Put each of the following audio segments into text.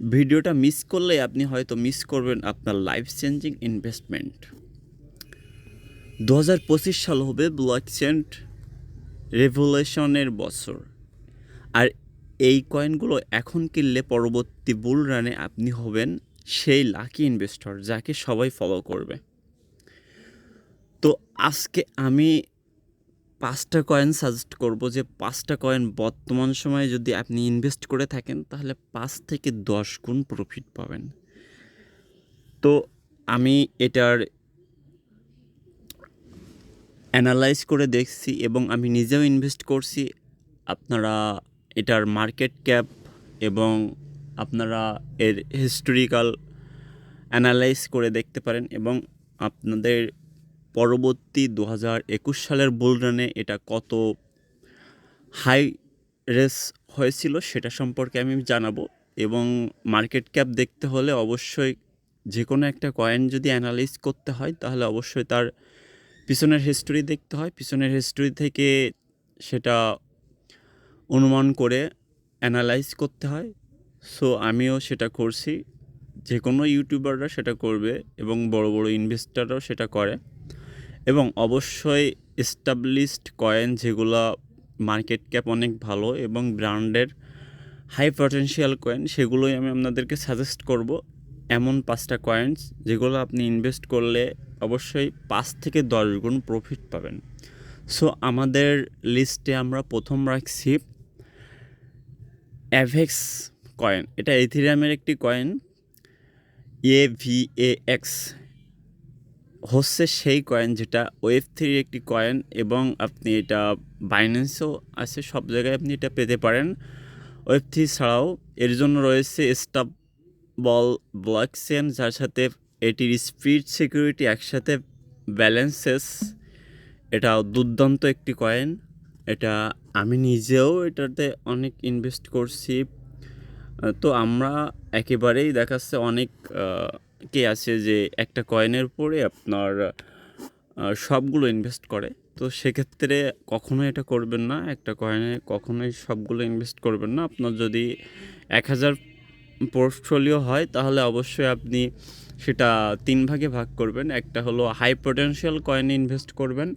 ভিডিওটা মিস করলে আপনি হয়তো মিস করবেন আপনার লাইফ চেঞ্জিং ইনভেস্টমেন্ট দু হাজার পঁচিশ সাল হবে ব্লক চেন্ট রেভলিউশনের বছর। আর এই কয়েনগুলো এখন কিনলে পরবর্তী বুল রানে আপনি হবেন সেই লাকি ইনভেস্টর যাকে সবাই ফলো করবে। তো আজকে আমি পাঁচটা কয়েন সাজেস্ট করব যে পাঁচটা কয়েন বর্তমান সময়ে যদি আপনি ইনভেস্ট করে থাকেন, তাহলে পাঁচ থেকে দশ গুণ প্রফিট পাবেন। তো আমি এটার অ্যানালাইজ করে দেখছি এবং আমি নিজেও ইনভেস্ট করছি। আপনারা এটার মার্কেট ক্যাপ এবং আপনারা এর হিস্টোরিক্যাল অ্যানালাইজ করে দেখতে পারেন এবং আপনাদের পরবর্তী দু হাজার একুশ সালের বুল রানে এটা কত হাই রেস হয়েছিল সেটা সম্পর্কে আমি জানাব এবং মার্কেট ক্যাপ দেখতে হলে অবশ্যই যে কোনো একটা কয়েন যদি অ্যানালাইজ করতে হয় তাহলে অবশ্যই তার পিছনের হিস্টোরি দেখতে হয়। পিছনের হিস্টোরি থেকে সেটা অনুমান করে অ্যানালাইজ করতে হয়। সো আমিও সেটা করছি। যে কোনো ইউটিউবাররা সেটা করবে এবং বড় বড় ইনভেস্টাররাও সেটা করে। এবং অবশ্যই এস্টাবলিশড কয়েন যেগুলো মার্কেট ক্যাপ অনেক ভালো এবং ব্র্যান্ডের হাই পটেনশিয়াল কয়েন সেগুলোই আমি আপনাদেরকে সাজেস্ট করব। এমন পাঁচটা কয়েন্স যেগুলো আপনি ইনভেস্ট করলে অবশ্যই পাঁচ থেকে দশ গুণ প্রফিট পাবেন। সো আমাদের লিস্টে আমরা প্রথম রাখছি অ্যাভেক্স কয়েন এটা এথিরিয়ামের একটি coin A V A X হচ্ছে সেই কয়েন যেটা ওয়েব থ্রির একটি কয়েন এবং আপনি এটা বাইন্যান্সও আছে, সব জায়গায় আপনি এটা পেতে পারেন। ওয়েব থ্রি ছাড়াও এর জন্য রয়েছে স্টাফ বল ব্লকচেন যার সাথে এটির স্পিড সিকিউরিটি একসাথে ব্যালেন্সেস এটা দুর্দান্ত একটি কয়েন এটা আমি নিজেও এটাতে অনেক ইনভেস্ট করছি। তো আমরা একেবারেই দেখাচ্ছে অনেক কে আছে যে একটা কয়েনের উপরে আপনার সবগুলো ইনভেস্ট করে। তো সেক্ষেত্রে কখনোই এটা করবেন না। একটা কয়েনে কখনোই সবগুলো ইনভেস্ট করবেন না। আপনার যদি এক হাজার পোর্টফোলিও হয়, তাহলে অবশ্যই আপনি সেটা তিন ভাগে ভাগ করবেন। একটা হলো হাই পোটেনশিয়াল কয়েনে ইনভেস্ট করবেন।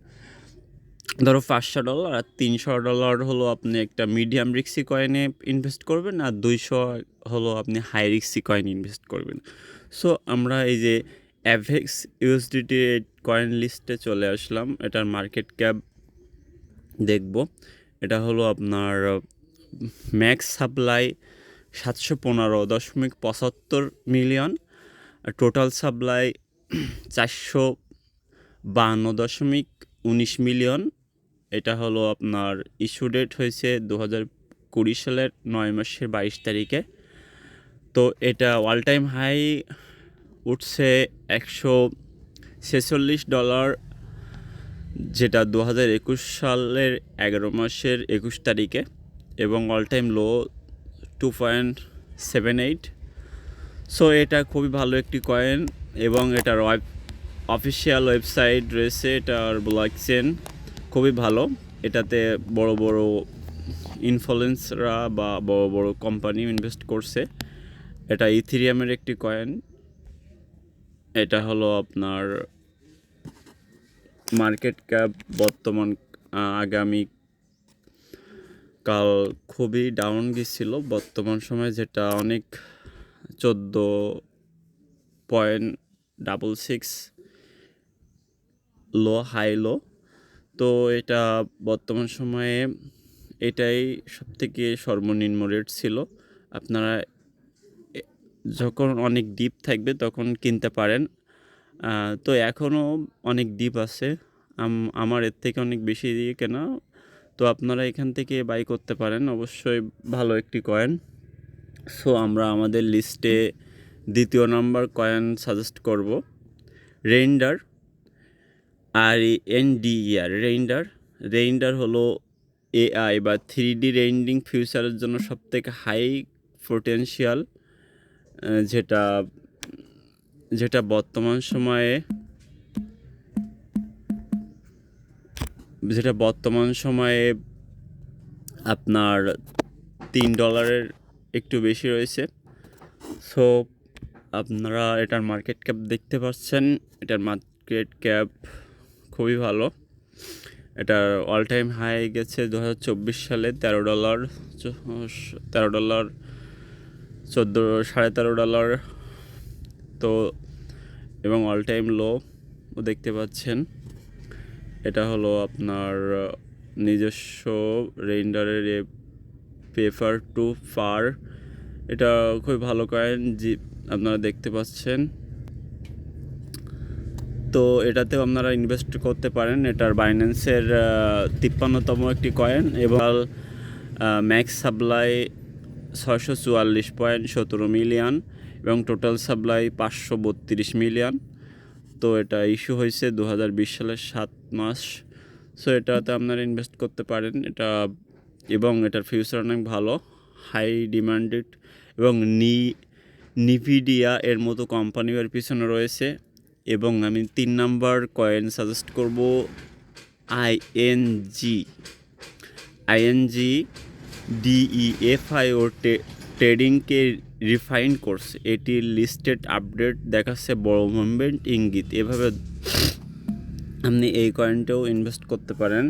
ধরো পাঁচশো ডলার আর তিনশো ডলার হলো আপনি একটা মিডিয়াম রিক্সি কয়েনে ইনভেস্ট করবেন আর দুইশো হলো আপনি হাই রিক্সি কয়েন ইনভেস্ট করবেন। সো আমরা এই যে অ্যাভেক্স ইউএসডিটি কয়েন লিস্টে চলে আসলাম, এটার মার্কেট ক্যাপ দেখব। এটা হলো আপনার ম্যাক্স সাপ্লাই সাতশো পনেরো, দশমিক পঁচাত্তর মিলিয়ন আর টোটাল সাপ্লাই চারশো বান্ন দশমিক উনিশ মিলিয়ন এটা হলো আপনার ইস্যু ডেট হয়েছে দু হাজার কুড়ি সালের নয় মাসের বাইশ তারিখে। তো এটা অল টাইম হাই উঠছে একশো ছেচল্লিশ ডলার যেটা দু হাজার একুশ সালের এগারো মাসের একুশ তারিখে এবং all time low two point seven eight so এটা খুবই ভালো একটি কয়েন এবং এটার অফিসিয়াল ওয়েবসাইট রয়েছে, এটার ব্লক চেন খুবই ভালো। এটাতে বড় বড় ইনফ্লুয়েন্সরা বা বড় বড় কোম্পানি ইনভেস্ট করছে। এটা ইথিরিয়ামের একটি কয়েন এটা হলো আপনার মার্কেট ক্যাপ বর্তমান আগামী কাল খুবই ডাউন গেছিল। বর্তমান সময়ে যেটা অনেক চোদ্দ point double six low high low তো এটা বর্তমান সময়ে এটাই সবথেকে সর্বনিম্ন রেট ছিল। আপনারা যখন অনেক ডিপ থাকবে তখন কিনতে পারেন। তো এখনও অনেক ডিপ আছে। আমার এর থেকে অনেক বেশি দিয়ে কেনা। তো আপনারা এখান থেকে বাই করতে পারেন। অবশ্যই ভালো একটি কয়েন সো আমরা আমাদের লিস্টে দ্বিতীয় নাম্বার কয়েন সাজেস্ট করব। রেইন্ডার আর N D R render render হলো এআই বা থ্রি ডি রেইন্ডিং ফিউচারের জন্য সবথেকে হাই পোটেন্সিয়াল যেটা যেটা বর্তমান সময়ে, যেটা বর্তমান সময়ে আপনার তিন ডলারের একটু বেশি রয়েছে। সো আপনারা এটার মার্কেট ক্যাপ দেখতে পাচ্ছেন। এটার মার্কেট ক্যাপ খুবই ভালো। এটার অল টাইম হাই গেছে দু হাজার চব্বিশ সালে, তেরো ডলার তেরো ডলার চোদ্দ, সাড়ে তেরো ডলার তো, এবং অল টাইম লো দেখতে পাচ্ছেন। এটা হলো আপনার নিজস্ব রেন্ডারের পেপার টু ফার এটা খুবই ভালো কয়েন জি, আপনারা দেখতে পাচ্ছেন। তো এটাতেও আপনারা ইনভেস্ট করতে পারেন। এটার বাইন্যান্সের তিপ্পান্নতম একটি কয়েন এবং ম্যাক্স সাপ্লাই ছয়শো চুয়াল্লিশ পয়েন্ট সতেরো মিলিয়ন এবং টোটাল সাপ্লাই পাঁচশো বত্রিশ মিলিয়ন তো এটা ইস্যু হয়েছে দু হাজার বিশ সালের সাত মাস। সো এটাতে আপনারা ইনভেস্ট করতে পারেন। এটা, এবং এটার ফিউচার অনেক ভালো হাই ডিমান্ডেড এবং নি নিভিডিয়া এর মতো কোম্পানিও এর পিছনে রয়েছে। এবং আমি তিন নাম্বার কয়েন সাজেস্ট করব আইএনজি আইএনজি ডিইএফআই ও ট্রেডিংকে রিফাইন কোর্স এটির লিস্টেড আপডেট দেখাচ্ছে বড় মুভমেন্ট ইঙ্গিত। এভাবে আপনি এই কয়েনটাও ইনভেস্ট করতে পারেন।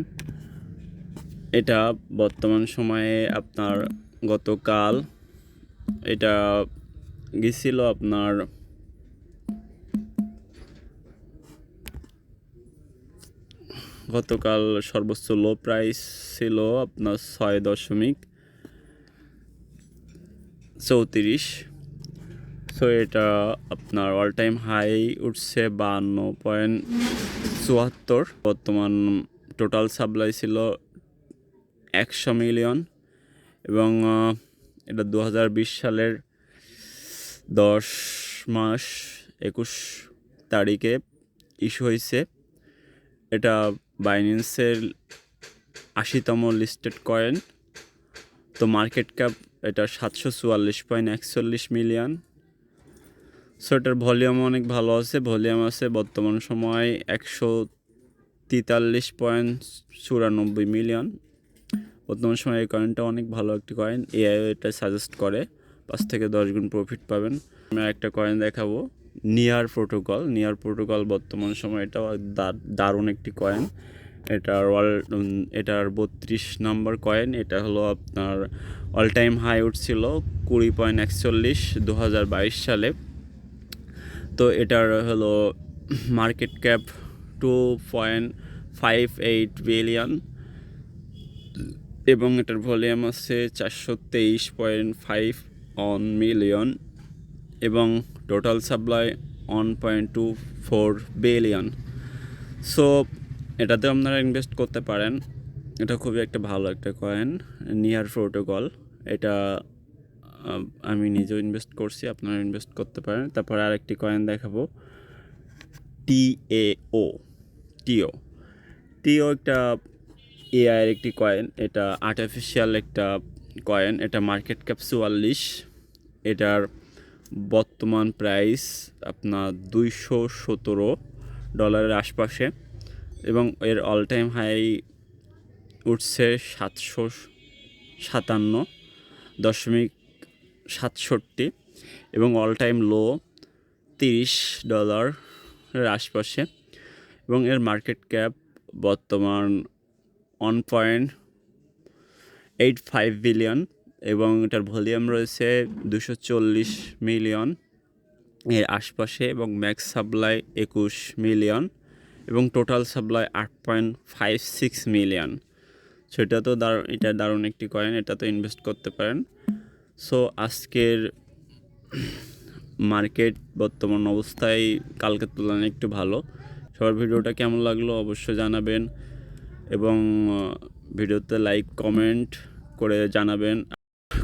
এটা বর্তমান সময়ে আপনার গতকাল, এটা গেছিল আপনার গতকাল সর্বোচ্চ লো প্রাইস ছিল আপনার ছয় দশমিক চৌত্রিশ। সো এটা আপনার অল টাইম হাই উঠছে বান্ন পয়েন্ট চুয়াত্তর। বর্তমান টোটাল সাপ্লাই ছিল একশো মিলিয়ন এবং এটা দু হাজার বিশ সালের দশ মাস একুশ তারিখে ইস্যু হয়েছে। এটা বাইন্যান্সের আশিতম লিস্টেড কয়েন তো মার্কেট ক্যাপ এটা সাতশো চুয়াল্লিশ পয়েন্ট একচল্লিশ মিলিয়ন সো এটার ভলিউম অনেক ভালো আছে। ভলিউম আছে বর্তমান সময় একশো তেতাল্লিশ পয়েন্ট চুরানব্বই মিলিয়ন বর্তমান সময় এই কয়েনটা অনেক ভালো একটি কয়েন এআই এটা সাজেস্ট করে। পাঁচ থেকে দশ গুণ প্রফিট পাবেন। আমি একটা কয়েন দেখাবো। নিয়ার প্রোটোকল নিয়ার প্রোটোকল বর্তমান সময় এটা দারুণ একটি কয়েন এটার অল এটার বত্রিশ নম্বর কয়েন এটা হলো আপনার অল টাইম হাই উঠছিল কুড়ি পয়েন্ট একচল্লিশ দু হাজার বাইশ সালে। তো এটার হলো market cap two point five eight billion এবং এটার ভলিউম আছে চারশো তেইশ পয়েন্ট ফাইভ অন মিলিয়ন এবং total supply one point two four billion so এটাতে আপনারা ইনভেস্ট করতে পারেন। এটা খুবই একটা ভালো একটা কয়েন নিয়ার প্রোটোকল এটা আমি নিজেও ইনভেস্ট করছি আপনারা ইনভেস্ট করতে পারেন। তারপর আরেকটি কয়েন দেখাবো। টিএও টিও টিও একটা এআইয়ের একটি কয়েন এটা আর্টিফিশিয়াল একটা কয়েন এটা মার্কেট ক্যাপ চুয়াল্লিশ এটার বর্তমান প্রাইস আপনার দুইশো সতেরো ডলারের আশপাশে এবং এর অল টাইম হাই উঠছে সাতশো সাতান্ন দশমিক সাতষট্টি এবং অল টাইম লো তিরিশ ডলারের আশপাশে এবং এর মার্কেট ক্যাপ বর্তমান one point eight five billion এবং এটার ভলিউম রয়েছে দুশো চল্লিশ মিলিয়ন। এর আশপাশে এবং ম্যাক্স সাপ্লাই একুশ মিলিয়ন এবং টোটাল সাপ্লাই আট point five six million. So এটা তো দারুণ এটা দারুণ একটি কয়েন এটা তো ইনভেস্ট করতে পারেন। সো আজকের মার্কেট বর্তমান অবস্থায় কালকের তুলনায় একটু ভালো। সবার ভিডিওটা কেমন লাগল অবশ্যই জানাবেন এবং ভিডিওতে লাইক কমেন্ট করে জানাবেন।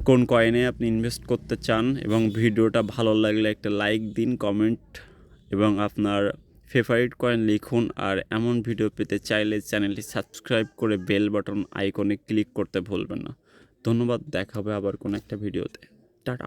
কোন কয়েনে আপনি ইনভেস্ট করতে চান এবং ভিডিওটা ভালো লাগলে একটা লাইক দিন কমেন্ট এবং আপনার ফেভারিট কয়েন লিখুন। আর এমন ভিডিও পেতে চাইলে চ্যানেলটি সাবস্ক্রাইব করে বেল বাটন আইকনে ক্লিক করতে ভুলবেন না। ধন্যবাদ, দেখা হবে আবার কোনো একটা ভিডিওতে টাটা।